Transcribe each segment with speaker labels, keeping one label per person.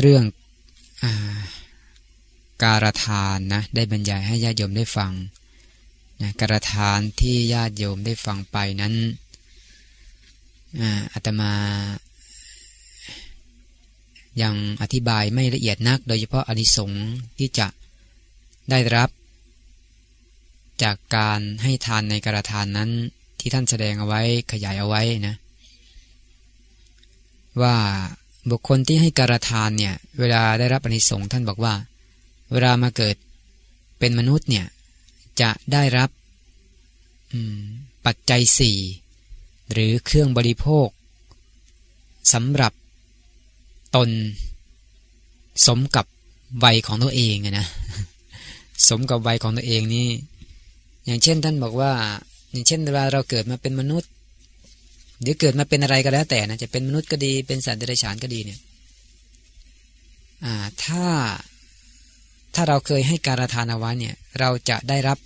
Speaker 1: เรื่องอาการทานนะได้บรรยายให้ญาติโยมได้ฟังนะการทานที่ญาติโยมได้ฟังไปนั้นอาตมา ยังอธิบายไม่ละเอียดนัก โดยเฉพาะอนิสงส์ที่จะได้รับ จากการให้ทานในการทานนั้นที่ท่านแสดงเอาไว้ขยายเอาไว้นะ ว่า บุคคลที่ให้การทานเนี่ย เวลาได้รับอนิสงส์ท่านบอกว่า เวลามาเกิดเป็นมนุษย์เนี่ย จะได้รับปัจจัยสี่หรือเครื่องบริโภคสำหรับตน สมกับวัยของตัวเองนะสมกับวัยของตัวเองนี่อย่างเช่นท่านบอกว่า อย่างเช่นเวลาเราเกิดมาเป็นมนุษย์ หรือเกิดมาเป็นอะไรก็แล้วแต่นะจะเป็นมนุษย์ก็ดีเป็นสัตว์เดรัจฉานก็ดีเนี่ยถ้าถ้าเราเคยให้การทานเอาไว้เนี่ยเราจะได้รับ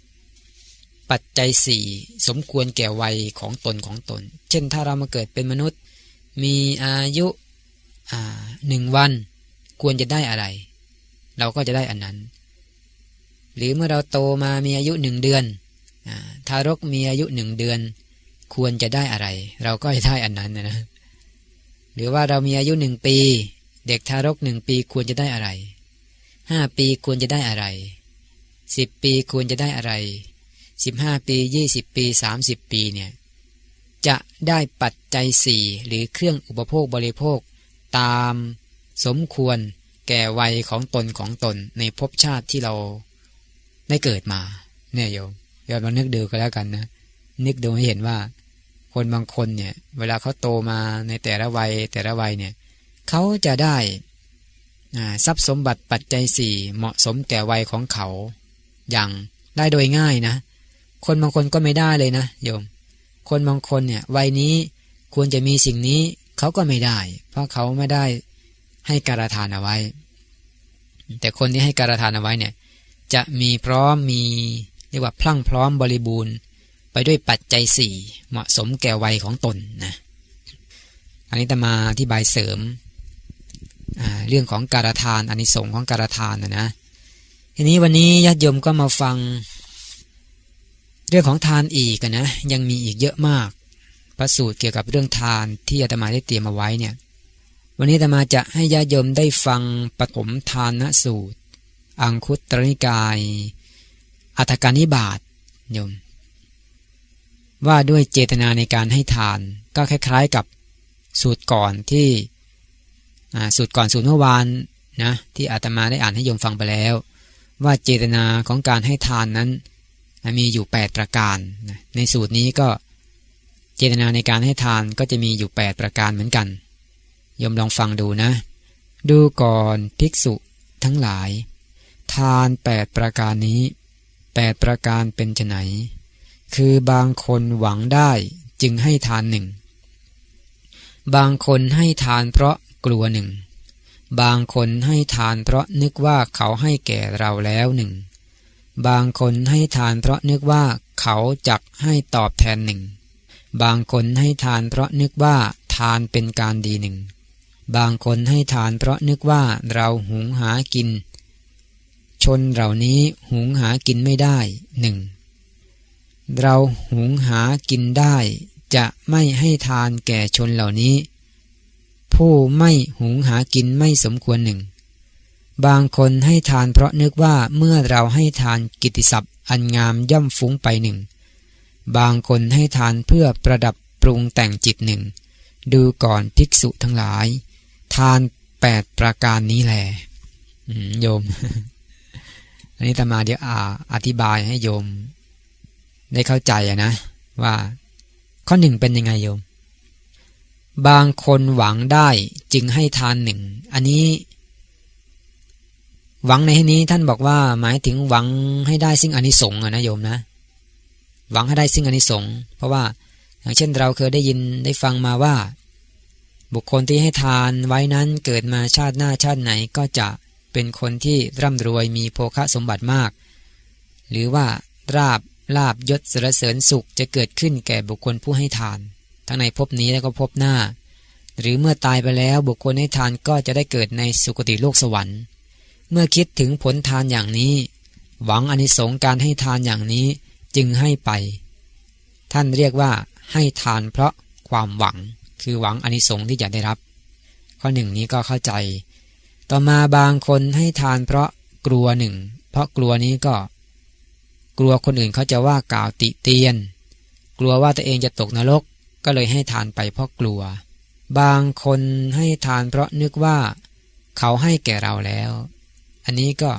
Speaker 1: ปัจจัยสี่สมควรแก่วัยของตนของตน เช่นถ้าเรามาเกิดเป็นมนุษย์ มีอายุหนึ่งวัน ควรจะได้อะไร เราก็จะได้อันนั้น หรือเมื่อเราโตมามีอายุหนึ่งเดือนทารกมีอายุหนึ่งเดือน ควรจะได้อะไร เราก็จะได้อันนั้นนะหรือว่าเรามีอายุหนึ่งปี เด็กทารกหนึ่งปีควรจะได้อะไรห้าปีควรจะได้อะไรสิบปีควรจะได้อะไรสิบห้าปียี่สิบปีสามสิบปีเนี่ยจะได้ปัจจัยสี่หรือเครื่องอุปโภคบริโภค ตามสมควรแก่วัยของตนของตนในภพชาติที่เราได้เกิดมา เนี่ยโยมยอดมานึกดูก็แล้วกันนะ นึกดูให้เห็นว่า คนบางคนเนี่ย เวลาเขาโตมาในแต่ละวัยแต่ละวัยเนี่ยเขาจะได้ทรัพย์สมบัติปัจจัยสี่เหมาะสมแก่วัยของเขา อย่างได้โดยง่ายนะ คนบางคนก็ไม่ได้เลยนะโยม คนบางคนเนี่ยวัยนี้ควรจะมีสิ่งนี้เขาก็ไม่ได้ เพราะเขาไม่ได้ให้การทานเอาไว้ แต่คนที่ให้การทานเอาไว้เนี่ย จะมีพร้อมมีเรียกว่าพลั่งพร้อมบริบูรณ์ ไปด้วยปัจจัยสี่เหมาะสมแก่วัยของตนนะอันนี้ตมาอธิบายเสริมเรื่องของการทานอนิสงค์ของการทานนะนะทีนี้วันนี้ญาติโยมก็มาฟัง เรื่องของทานอีกนะยังมีอีกเยอะมากพระสูตรเกี่ยวกับเรื่องทานที่อาตมาได้เตรียมมาไว้เนี่ยวันนี้อาตมาจะให้ญาติโยมได้ฟังปฐมทานสูตร อังคุตรนิกาย อัตการนิบาตโยม ว่าด้วยเจตนาในการให้ทาน ก็คล้ายๆกับสูตรก่อนที่สูตรก่อนสูตรเมื่อวานนะที่อาตมาได้อ่านให้โยมฟังไปแล้ว ว่าเจตนาของการให้ทานนั้น มีอยู่ 8 ประการ ในสูตรนี้ก็เจตนาในการให้ทานก็จะมีอยู่ 8 ประการเหมือนกันโยมลองฟังดูนะ ดูก่อนภิกษุทั้งหลาย ทาน 8 ประการนี้แปดประการเป็นไน คือบางคนหวังได้จึงให้ทานหนึ่ง บางคนให้ทานเพราะกลัวหนึ่ง บางคนให้ทานเพราะนึกว่าเขาให้แก่เราแล้วหนึ่ง บางคนให้ทานเพราะนึกว่าเขาจักให้ตอบแทนหนึ่ง บางคนให้ทานเพราะนึกว่าทานเป็นการดีหนึ่ง บางคนให้ทานเพราะนึกว่าเราหุงหากิน ชนเหล่านี้หุงหากินไม่ได้หนึ่ง เราหุงหากินได้จะไม่ให้ทานแก่ชนเหล่านี้ ผู้ไม่หุงหากินไม่สมควรหนึ่ง บางคนให้ทานเพราะนึกว่าเมื่อเราให้ทานกิติศัพท์ อันงามย่อมฟุ้งไปหนึ่ง บางคนให้ทานเพื่อประดับปรุงแต่งจิตหนึ่ง ดูก่อนภิกษุทั้งหลาย ทานแปดประการนี้แหละโยม อันนี้ตมาเดี๋ยวอาอธิบายให้โยม ได้เข้าใจนะ ว่า ข้อหนึ่งเป็นยังไงโยม บางคนหวังได้จึงให้ทานหนึ่ง อันนี้ หวังในที่นี้ท่านบอกว่าหมายถึงหวังให้ได้สิ่งอนิสงส์นะโยมนะ หวังให้ได้สิ่งอนิสงส์เพราะว่าอย่างเช่นเราเคยได้ยินได้ฟังมาว่า บุคคลที่ให้ทานไว้นั้นเกิดมาชาติหน้าชาติไหนก็จะเป็นคนที่ร่ำรวยมีโภคะสมบัติมาก หรือว่าราบ ลาบยศสรเสริญสุขจะเกิดขึ้นแก่บุคคลผู้ให้ทาน ทั้งในภพนี้และก็ภพหน้า หรือเมื่อตายไปแล้วบุคคลให้ทานก็จะได้เกิดในสุคติโลกสวรรค์ เมื่อคิดถึงผลทานอย่างนี้ หวังอนิสงการให้ทานอย่างนี้จึงให้ไป ท่านเรียกว่าให้ทานเพราะความหวังคือหวังอนิสงที่จะได้รับ ข้อหนึ่งนี้ก็เข้าใจ ต่อมาบางคนให้ทานเพราะกลัวหนึ่งเพราะกลัวนี้ก็ กลัวคนอื่นเขาจะว่ากล่าวติเตียน กลัวว่าตัวเองจะตกนรก ก็เลยให้ทานไปเพราะกลัว บางคนให้ทานเพราะนึกว่าเขาให้แก่เราแล้ว อันนี้ก็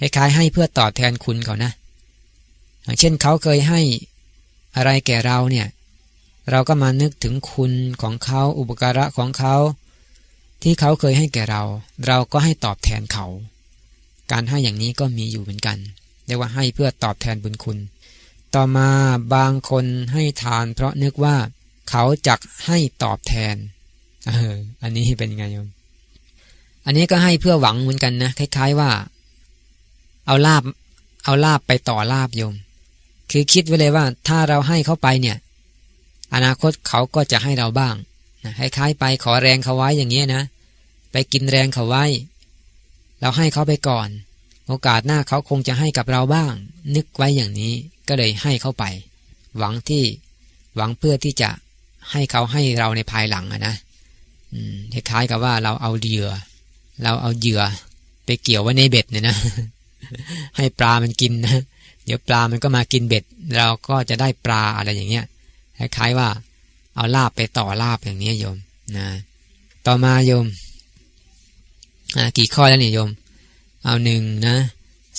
Speaker 1: คล้ายๆให้เพื่อตอบแทนคุณเขานะ อย่างเช่นเขาเคยให้อะไรแก่เราเนี่ย เราก็มานึกถึงคุณของเขาอุปการะของเขา ที่เขาเคยให้แก่เรา เราก็ให้ตอบแทนเขา การให้อย่างนี้ก็มีอยู่เหมือนกัน เรียกว่าให้เพื่อตอบแทนบุญคุณ ต่อมาบางคนให้ทาน เพราะนึกว่าเขาจักให้ตอบแทนเอออันนี้เป็นยังไงโยมอันนี้ก็ให้เพื่อหวังเหมือนกันนะคล้าย ๆว่า เอาลาบ เอาลาบไปต่อลาบโยม คือคิดไว้เลยว่าถ้าเราให้เขาไปเนี่ย อนาคตเขาก็จะให้เราบ้างนะคล้ายๆไปขอแรงเขาไว้อย่างเงี้ยนะ ไปกินแรงเขาไว้ เราให้เขาไปก่อน โอกาสหน้าเขาคงจะให้กับเราบ้าง นึกไว้อย่างนี้ก็เลยให้เข้าไป หวังที่หวังเพื่อที่จะให้เขาให้เราในภายหลังอะนะคล้ายๆกับว่าเราเอาเหยื่อ เราเอาเหยื่อ ไปเกี่ยวไว้ในเบ็ดเนี่ยนะ ให้ปลามันกินนะ เดี๋ยวปลามันก็มากินเบ็ด เราก็จะได้ปลาอะไรอย่างเงี้ย คล้ายๆว่า เอาลาบไปต่อลาบอย่างนี้โยมนะ ต่อมาโยม กี่ข้อแล้วเนี่ยโยม เอาหนึ่งนะ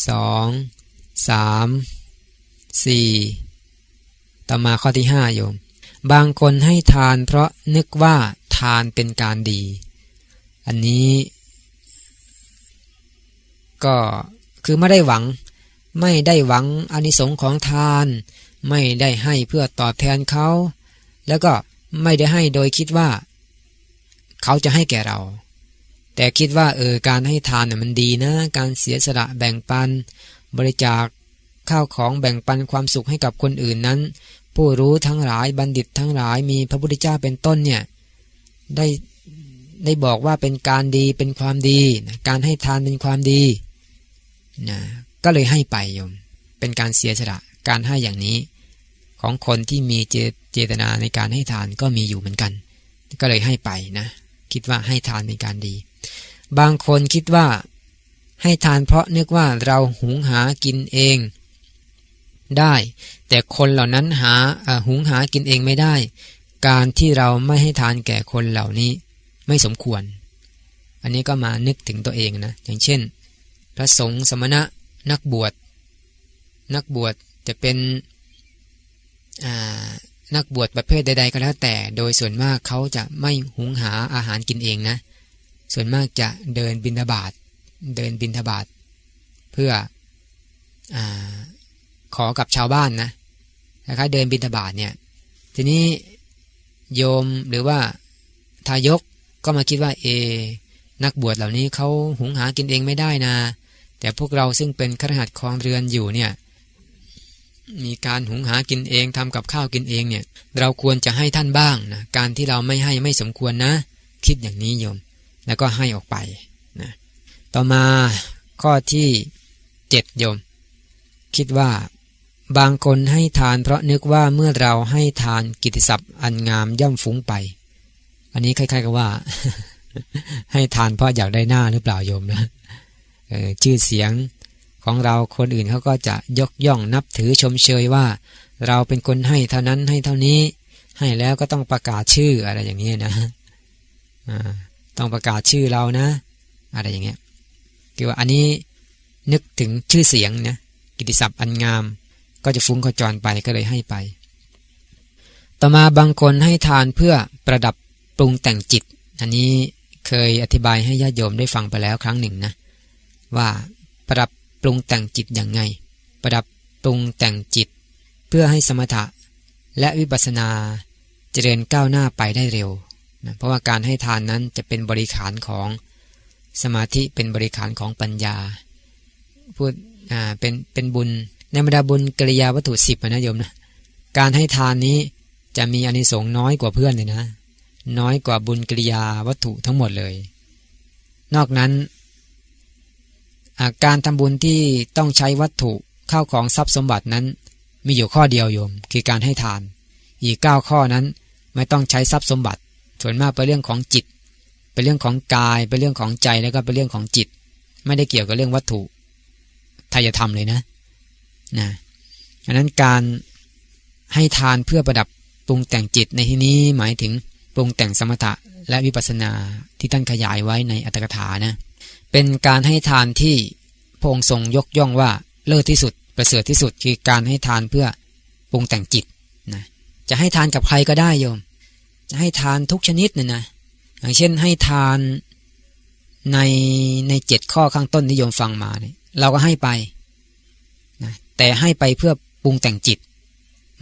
Speaker 1: สองสามสี่ต่อมาข้อที่ห้าโยม บางคนให้ทานเพราะนึกว่าทานเป็นการดี อันนี้ก็คือไม่ได้หวัง ไม่ได้หวังอนิสงค์ของทาน ไม่ได้ให้เพื่อตอบแทนเขา แล้วก็ไม่ได้ให้โดยคิดว่า เขาจะให้แก่เรา แต่คิดว่าเออการให้ทานเนี่ยมันดีนะ การเสียสละแบ่งปัน บริจาคข้าวของแบ่งปันความสุขให้กับคนอื่นนั้น ผู้รู้ทั้งหลายบัณฑิตทั้งหลายมีพระพุทธเจ้าเป็นต้นเนี่ยได้ได้บอกว่าเป็นการดีเป็นความดีนะการให้ทานเป็นความดีนะก็เลยให้ไปโยม เป็นการเสียสละการให้อย่างนี้ ของคนที่มีเจตนาในการให้ทานก็มีอยู่เหมือนกัน ก็เลยให้ไปนะ คิดว่าให้ทานเป็นการดี บางคนคิดว่า ให้ทานเพราะนึกว่าเราหุงหากินเอง ได้ แต่คนเหล่านั้นหาหุงหากินเองไม่ได้ การที่เราไม่ให้ทานแก่คนเหล่านี้ไม่สมควร อันนี้ก็มานึกถึงตัวเองนะ อย่างเช่น พระสงฆ์สมณะนักบวช นักบวชจะเป็นนักบวชประเภทใด ๆ ก็แล้วแต่ โดยส่วนมากเขาจะไม่หุงหาอาหารกินเองนะ ส่วนมากจะเดินบินทบาทเดินบินทบาทเพื่ออขอกับชาวบ้านนะคล้ายๆเดินบินทบาทเนี่ยทีนี้โยมหรือว่าทายกก็มาคิดว่าเอ นักบวชเหล่านี้เขาหุงหากินเองไม่ได้นะ แต่พวกเราซึ่งเป็นขรหัสคลองเรือนอยู่เนี่ยมีการหุงหากินเองทำกับข้าวกินเองเนี่ย เราควรจะให้ท่านบ้างนะการที่เราไม่ให้ไม่สมควรนะ คิดอย่างนี้โยม แล้วก็ให้ออกไปนะต่อมาข้อที่เจ็ดโยม คิดว่า บางคนให้ทานเพราะนึกว่าเมื่อเราให้ทานกิติศัพท์อันงามย่อมฟุ้งไป อันนี้คล้ายๆกับว่า ให้ทานเพราะอยากได้หน้าหรือเปล่าโยมนะชื่อเสียงของเราคนอื่นเขาก็จะยกย่องนับถือชมเชยว่า เราเป็นคนให้เท่านั้นให้เท่านี้ ให้แล้วก็ต้องประกาศชื่ออะไรอย่างนี้นะ ต้องประกาศชื่อเรานะ อะไรอย่างเงี้ยคือว่าอันนี้นึกถึงชื่อเสียงนะกิติศัพท์อันงาม ก็จะฟุ้งขจรไปก็เลยให้ไป ต่อมาบางคนให้ทานเพื่อประดับปรุงแต่งจิต อันนี้เคยอธิบายให้ญาติโยมได้ฟังไปแล้วครั้งหนึ่งนะ ว่าประดับปรุงแต่งจิตอย่างไง ประดับปรุงแต่งจิต เพื่อให้สมถะและวิปัสสนาเจริญก้าวหน้าไปได้เร็ว นะเพราะว่าการให้ทานนั้นจะเป็นบริขารของสมาธิเป็นบริขารของปัญญา พูดอ่าเป็นเป็นบุญในบรรดาบุญกิริยาวัตถุสิบนะโยมนะการให้ทานนี้จะมีอนิสงส์น้อยกว่าเพื่อนเลยนะ น้อยกว่าบุญกิริยาวัตถุทั้งหมดเลย นอกนั้นการทำบุญที่ต้องใช้วัตถุเข้าของทรัพย์สมบัตินั้น มีอยู่ข้อเดียวโยม คือการให้ทาน อีกเก้าข้อนั้นไม่ต้องใช้ทรัพย์สมบัติ ส่วนมากเป็นเรื่องของจิต เป็นเรื่องของกาย เป็นเรื่องของใจแล้วก็เป็นเรื่องของจิต ไม่ได้เกี่ยวกับเรื่องวัตถุทายธรรมเลยนะนะดังนั้นการให้ทานเพื่อประดับปรุงแต่งจิตในที่นี้หมายถึงปรุงแต่งสมถะและวิปัสสนาที่ท่านขยายไว้ในอัตถกถานะ เป็นการให้ทานที่พระองค์ทรงยกย่องว่าเลิศที่สุด ประเสริฐที่สุดคือการให้ทานเพื่อปรุงแต่งจิตนะจะให้ทานกับใครก็ได้โยม จะให้ทานทุกชนิดเนะนะอย่างเช่นให้ทานในในเจ็ดข้อข้างต้นที่โยมฟังมาเนี่ยเราก็ให้ไปนะแต่ให้ไปเพื่อปรุงแต่งจิต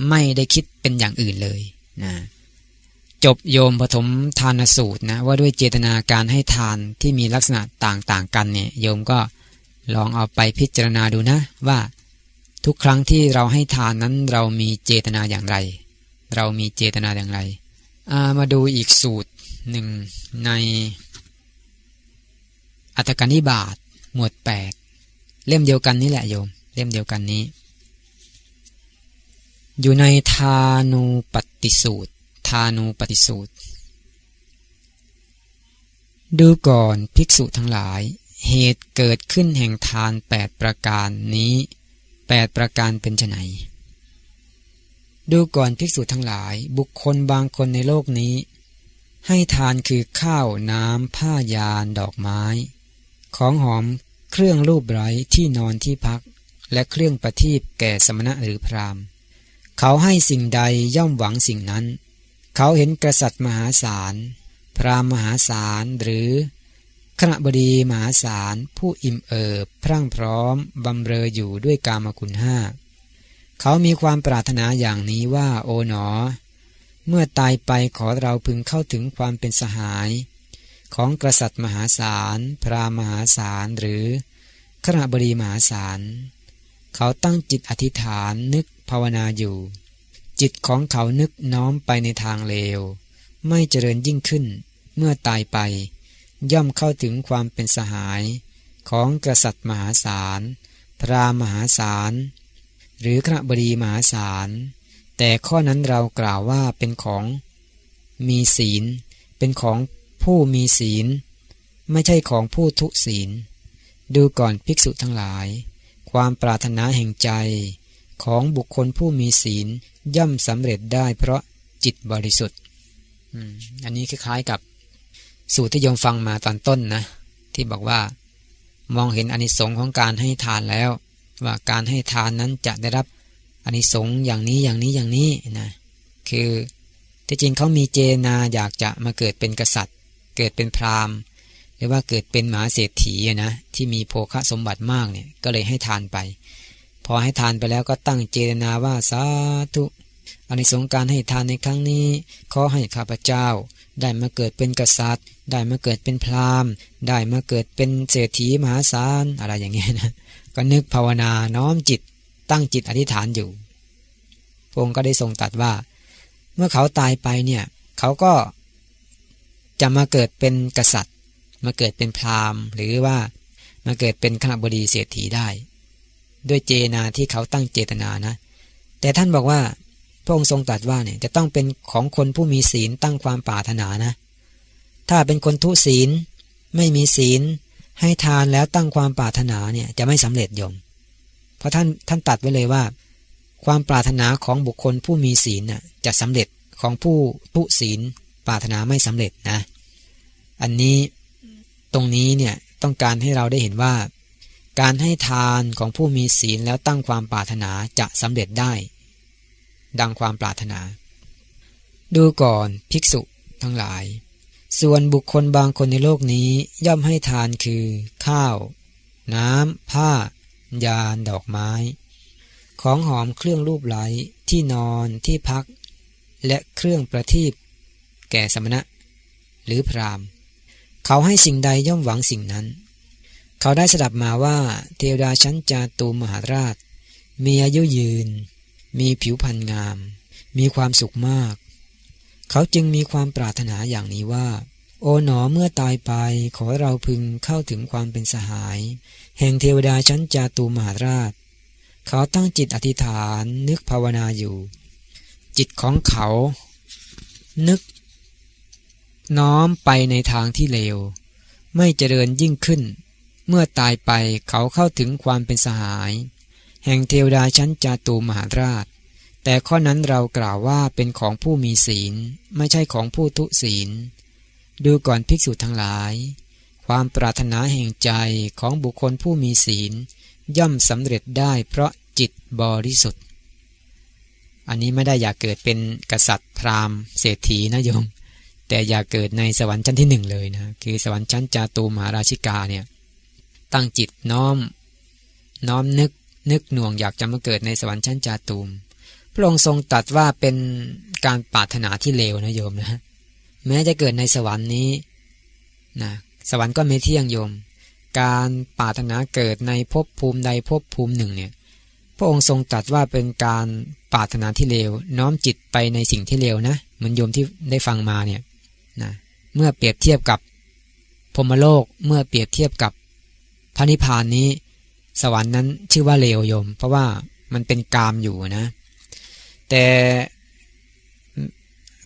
Speaker 1: ไม่ได้คิดเป็นอย่างอื่นเลยนะจบโยมปฐมทานสูตรนะว่าด้วยเจตนาการให้ทานที่มีลักษณะต่างๆ กันเนี่ยโยมก็ลองเอาไปพิจารณาดูนะว่าทุกครั้งที่เราให้ทานนั้นเรามีเจตนาอย่างไร เรามีเจตนาอย่างไรามาดูอีกสูตรหนึ่งใน อัตกนิบาตหมวดแปดเล่มเดียวกันนี้แหละโยม เล่มเดียวกันนี้ อยู่ในทานูปฏิสูตรทานูปฏิสูตร ดูก่อนภิกษุทั้งหลาย เหตุเกิดขึ้นแห่งทานแปดประการนี้แปดประการเป็นไน ดูก่อนภิกษุทั้งหลาย บุคคลบางคนในโลกนี้ ให้ทานคือข้าวน้ำผ้ายานดอกไม้ ของหอมเครื่องรูปไร้ที่นอนที่พัก และเครื่องประทีปแก่สมณะหรือพรามเขาให้สิ่งใดย่อมหวังสิ่งนั้น เขาเห็นกษัตริย์มหาศาล พรามมหาศาลหรือขณะบดีมหาศาลผู้อิ่มเอิบพรั่งพร้อมบำเรออยู่ด้วยกามคุณห้า เขามีความปรารถนาอย่างนี้ว่าโอ๋หนอ เมื่อตายไปขอเราพึงเข้าถึงความเป็นสหาย ของกษัตริย์มหาศาล พระมหาศาลหรือขณะบดีมหาศาล เขาตั้งจิตอธิษฐานนึกภาวนาอยู่ จิตของเขานึกน้อมไปในทางเลว ไม่เจริญยิ่งขึ้น เมื่อตายไป ย่อมเข้าถึงความเป็นสหาย ของกษัตริย์มหาศาล พระมหาศาล หรือขณะบดีมหาศาล แต่ข้อนั้นเรากล่าวว่าเป็นของมีศีล เป็นของผู้มีศีล ไม่ใช่ของผู้ทุศีล ดูก่อนภิกษุทั้งหลาย ความปรารถนาแห่งใจของบุคคลผู้มีศีลย่อมสำเร็จได้เพราะจิตบริสุทธิ์อันนี้คล้ายๆกับสูตรที่โยมฟังมาตอนต้นนะ ที่บอกว่า มองเห็นอนิสงค์ของการให้ทานแล้ว ว่าการให้ทานนั้นจะได้รับอนิสงค์อย่างนี้อย่างนี้อย่างนี้นะคือที่จริงเขามีเจนาอยากจะมาเกิดเป็นกษัตริย์ เกิดเป็นพราหมณ์ หรือว่าเกิดเป็นมหาเศรษฐีนะที่มีโภคะสมบัติมากเนี่ยก็เลยให้ทานไป พอให้ทานไปแล้วก็ตั้งเจตนาว่าสาธุอนิสงส์การให้ทานในครั้งนี้ ขอให้ข้าพเจ้า ได้มาเกิดเป็นกษัตริย์ ได้มาเกิดเป็นพราหมณ์ ได้มาเกิดเป็นเศรษฐีมหาศาลอะไรอย่างเงี้ยนะ ก็นึกภาวนาน้อมจิตตั้งจิตอธิษฐานอยู่ พระองค์ก็ได้ทรงตัดว่า เมื่อเขาตายไปเนี่ย เขาก็จะมาเกิดเป็นกษัตริย์ มาเกิดเป็นพราหมณ์ หรือว่ามาเกิดเป็นขณบดีเศรษฐีได้ ด้วยเจนาที่เขาตั้งเจตนานะ แต่ท่านบอกว่าพระองค์ทรงตรัสว่าเนี่ยจะต้องเป็นของคนผู้มีศีลตั้งความปรารถนานะ ถ้าเป็นคนทุศีล ไม่มีศีล ให้ทานแล้วตั้งความปรารถนาเนี่ยจะไม่สำเร็จยม เพราะท่านท่านตัดไว้เลยว่า ความปรารถนาของบุคคลผู้มีศีลน่ะจะสำเร็จของผู้ทุศีลปรารถนาไม่สำเร็จนะ อันนี้ตรงนี้เนี่ยต้องการให้เราได้เห็นว่า การให้ทานของผู้มีศีลแล้วตั้งความปรารถนาจะสำเร็จได้ ดังความปรารถนา ดูก่อนภิกษุทั้งหลาย ส่วนบุคคลบางคนในโลกนี้ย่อมให้ทานคือ ข้าว น้ำ ผ้า ยานดอกไม้ ของหอมเครื่องรูปไหลที่นอนที่พัก และเครื่องประทีปแก่สมณะ หรือพรามเขาให้สิ่งใดย่อมหวังสิ่งนั้น เขาได้สดับมาว่าเทวดาชั้นจาตูมหาราช มีอายุยืน มีผิวพรรณงาม มีความสุขมาก เขาจึงมีความปรารถนาอย่างนี้ว่า โอ๋หนอเมื่อตายไปขอเราพึงเข้าถึงความเป็นสหาย แห่งเทวดาชั้นจาตูมหาราช เขาตั้งจิตอธิษฐานนึกภาวนาอยู่ จิตของเขา นึก น้อมไปในทางที่เลว ไม่เจริญยิ่งขึ้น เมื่อตายไปเขาเข้าถึงความเป็นสหาย แห่งเทวดาชั้นจาตูมหาราช แต่ข้อนั้นเรากล่าวว่าเป็นของผู้มีศีล ไม่ใช่ของผู้ทุศีล ดูก่อนภิกษุทั้งหลาย ความปรารถนาแห่งใจของบุคคลผู้มีศีล ย่อมสำเร็จได้เพราะจิตบริสุทธิ์ อันนี้ไม่ได้อยากเกิดเป็นกษัตริย์พราหมณ์เศรษฐีนะโยม แต่อย่าเกิดในสวรรค์ชั้นที่หนึ่งเลยนะ คือสวรรค์ชั้นจาตูมหาราชิกาเนี่ยตั้งจิตน้อม น้อมนึกนึกหน่วงอยากจะมาเกิดในสวรรค์ชั้นจาตูม พระองค์ทรงตัดว่าเป็นการปรารถนาที่เลวนะโยมนะแม้จะเกิดในสวรรค์นี้นะสวรรค์ก็ไม่เที่ยงโยม การปรารถนาเกิดในภพภูมิใดภพภูมิหนึ่งเนี่ยพระองค์ทรงตัดว่าเป็นการปรารถนาที่เลว น้อมจิตไปในสิ่งที่เลวนะเหมือนโยมที่ได้ฟังมาเนี่ยนะเมื่อเปรียบเทียบกับพรมโลกเมื่อเปรียบเทียบกับพระนิพพานนี้ สวรรค์นั้นชื่อว่าเลวโยม เพราะว่ามันเป็นกามอยู่นะ แต่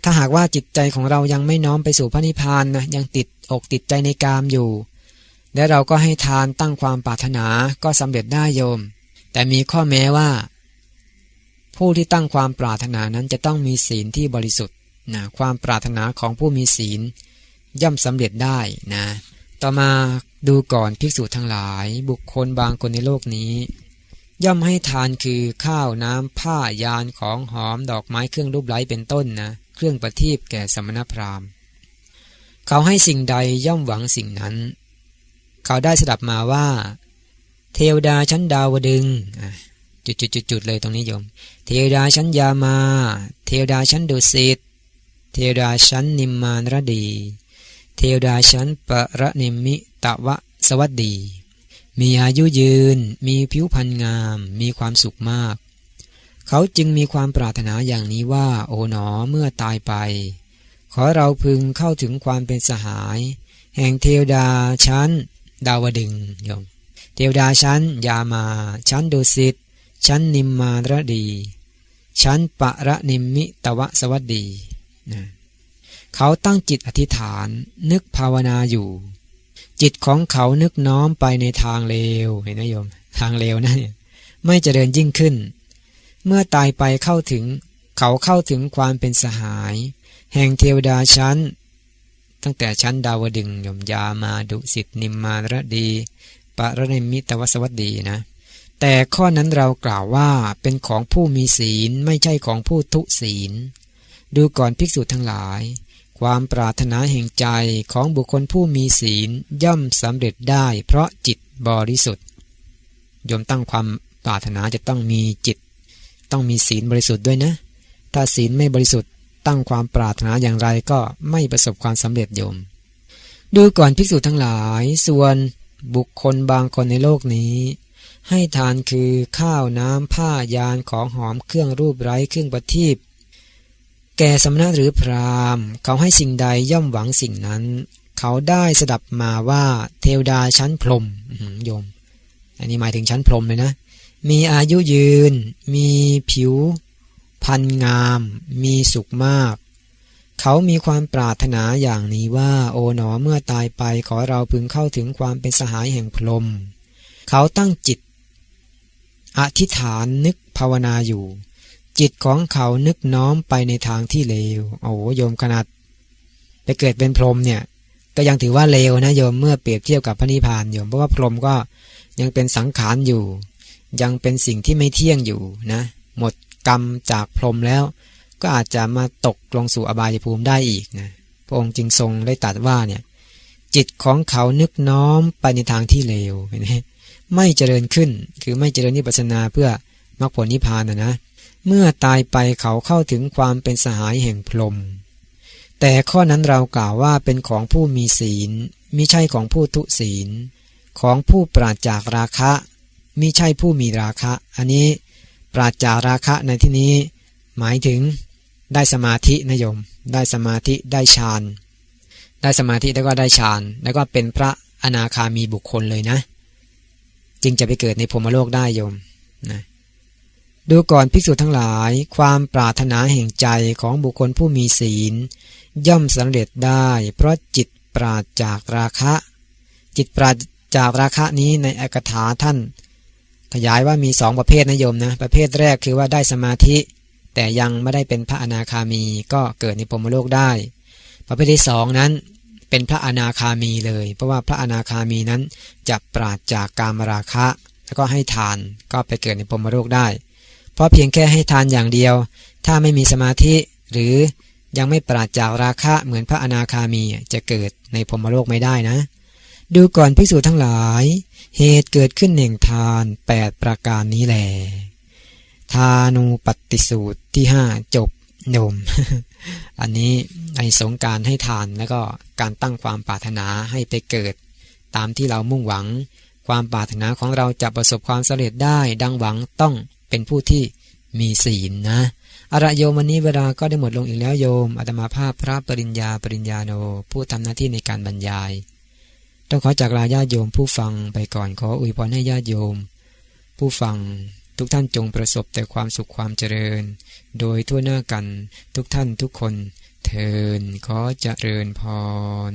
Speaker 1: ถ้าหากว่าจิตใจของเรายังไม่น้อมไปสู่พระนิพพานนะยังติดอกติดใจในกามอยู่ และเราก็ให้ทานตั้งความปรารถนาก็สำเร็จได้โยม แต่มีข้อแม้ว่า ผู้ที่ตั้งความปรารถนานั้นจะต้องมีศีลที่บริสุทธิ์นะความปรารถนาของผู้มีศีล ย่อมสำเร็จได้นะ ต่อมาดูก่อนภิกษุทั้งหลาย บุคคลบางคนในโลกนี้ ย่อมให้ทานคือข้าวน้ำผ้ายานของหอมดอกไม้เครื่องรูปไล้เป็นต้นนะเครื่องประทีปแก่สมณพราหมณ์ เขาให้สิ่งใดย่อมหวังสิ่งนั้น เขาได้สดับมาว่า เทวดาชั้นดาวดึงจุดๆๆเลยตรงนี้โยม เทวดาชั้นยามา เทวดาชั้นดุสิตเทวดาชั้นนิมมานรดี เทวดาชั้นประนิมิตะวะสวัสดี มีอายุยืน มีผิวพรรณงาม มีความสุขมาก เขาจึงมีความปรารถนาอย่างนี้ว่า โอ๋หนอเมื่อตายไป ขอเราพึงเข้าถึงความเป็นสหาย แห่งเทวดาชั้น ดาวดึงยมเทวดาชั้น ยามา ชั้นดุสิตชั้นนิมมารดี ชั้นปะระนิมิตวะสวัสดีนะเขาตั้งจิตอธิษฐานนึกภาวนาอยู่ จิตของเขานึกน้อมไปในทางเลวเห็นไหมโยม ทางเลวนะเนี่ยไม่เจริญยิ่งขึ้น เมื่อตายไปเข้าถึง เขาเข้าถึงความเป็นสหาย แห่งเทวดาชั้น ตั้งแต่ชั้นดาวดึงยมยามาดุสิตนิมมารดีปรนิมิตวสวัสดีนะ แต่ข้อนั้นเรากล่าวว่าเป็นของผู้มีศีลไม่ใช่ของผู้ทุศีล ดูก่อนภิกษุทั้งหลาย ความปรารถนาแห่งใจของบุคคลผู้มีศีลย่อมสำเร็จได้เพราะจิตบริสุทธิ์โยมตั้งความปรารถนาจะต้องมีจิต ต้องมีศีลบริสุทธิ์ด้วยนะ ถ้าศีลไม่บริสุทธิ์ตั้งความปรารถนาอย่างไรก็ไม่ประสบความสำเร็จโยม ดูก่อนภิกษุทั้งหลาย ส่วนบุคคลบางคนในโลกนี้ ให้ทานคือข้าวน้ำผ้ายานของหอมเครื่องรูปไร้เครื่องประทีป แก่สมณะหรือพราหมณ์ เขาให้สิ่งใดย่อมหวังสิ่งนั้น เขาได้สดับมาว่าเทวดาชั้นพรมโยม อันนี้หมายถึงชั้นพรมเลยนะ มีอายุยืน มีผิวพันงาม มีสุขมาก เขามีความปรารถนาอย่างนี้ว่าโอ๋หนอเมื่อตายไปขอเราพึงเข้าถึงความเป็นสหายแห่งพรม เขาตั้งจิต อธิษฐานนึกภาวนาอยู่ จิตของเขานึกน้อมไปในทางที่เลว โอ้โยมขนาด ไปเกิดเป็นพรหมเนี่ย ก็ยังถือว่าเลวนะโยมเมื่อเปรียบเทียบกับพระนิพพานโยม เพราะว่าพรหมก็ยังเป็นสังขารอยู่ ยังเป็นสิ่งที่ไม่เที่ยงอยู่นะ หมดกรรมจากพรหมแล้ว ก็อาจจะมาตกลงสู่อบายภูมิได้อีกนะพระองค์จึงทรงได้ตรัสว่าเนี่ยจิตของเขานึกน้อมไปในทางที่เลวไมไม่เจริญขึ้น คือไม่เจริญนิพพานาเพื่อมรรคผลนิพพานนะนะ เมื่อตายไปเขาเข้าถึงความเป็นสหายแห่งพรหมแต่ข้อนั้นเรากล่าวว่าเป็นของผู้มีศีลมิใช่ของผู้ทุศีล ของผู้ปราศจากราคะมิใช่ผู้มีราคะ อันนี้ปราศจากราคะในที่นี้ หมายถึงได้สมาธินโยม ได้สมาธิได้ฌานได้สมาธิแล้วก็ได้ฌานแล้วก็เป็นพระอนาคามีบุคคลเลยนะ จึงจะไปเกิดในพรมโลกได้โยมนะ ดูก่อนภิกษุทั้งหลาย ความปรารถนาแห่งใจของบุคคลผู้มีศีล ย่อมสำเร็จได้ เพราะจิตปราศจากราคะ จิตปราศจากราคะนี้ในอักถาท่าน ขยายว่ามีสองประเภทนะโยมนะ ประเภทแรกคือว่าได้สมาธิ แต่ยังไม่ได้เป็นพระอนาคามีก็เกิดในพรมโลกได้ ประเภทที่สองนั้นเป็นพระอนาคามีเลย เพราะว่าพระอนาคามีนั้นจะปราศจากกามราคะ แล้วก็ให้ทานก็ไปเกิดในพรมโลกได้ เพราะเพียงแค่ให้ทานอย่างเดียว ถ้าไม่มีสมาธิหรือยังไม่ปราศจากราคะเหมือนพระอนาคามีจะเกิดในพรมโลกไม่ได้นะ ดูก่อนภิกษุทั้งหลาย เหตุเกิดขึ้นแห่งทาน 8 ประการนี้แหลทานุปฏิสูตรที่ 5 จบโยมอันนี้ในสงการให้ทานแล้วก็การตั้งความปรารถนาให้ไปเกิด ตามที่เรามุ่งหวัง ความปรารถนาของเราจะประสบความสำเร็จได้ดังหวังต้อง เป็นผู้ที่มีศีลนะอระโยมวันนี้เวลาก็ได้หมดลงอีกแล้วโยมอาตมาภาพพระปริญญาปริญญาโนผู้ทำหน้าที่ในการบรรยาย ต้องขอจากลาญาโยมผู้ฟังไปก่อนขออวยพรให้ญาติโยม ผู้ฟังทุกท่านจงประสบแต่ความสุขความเจริญ โดยทั่วหน้ากันทุกท่านทุกคนเทินขอเจริญพร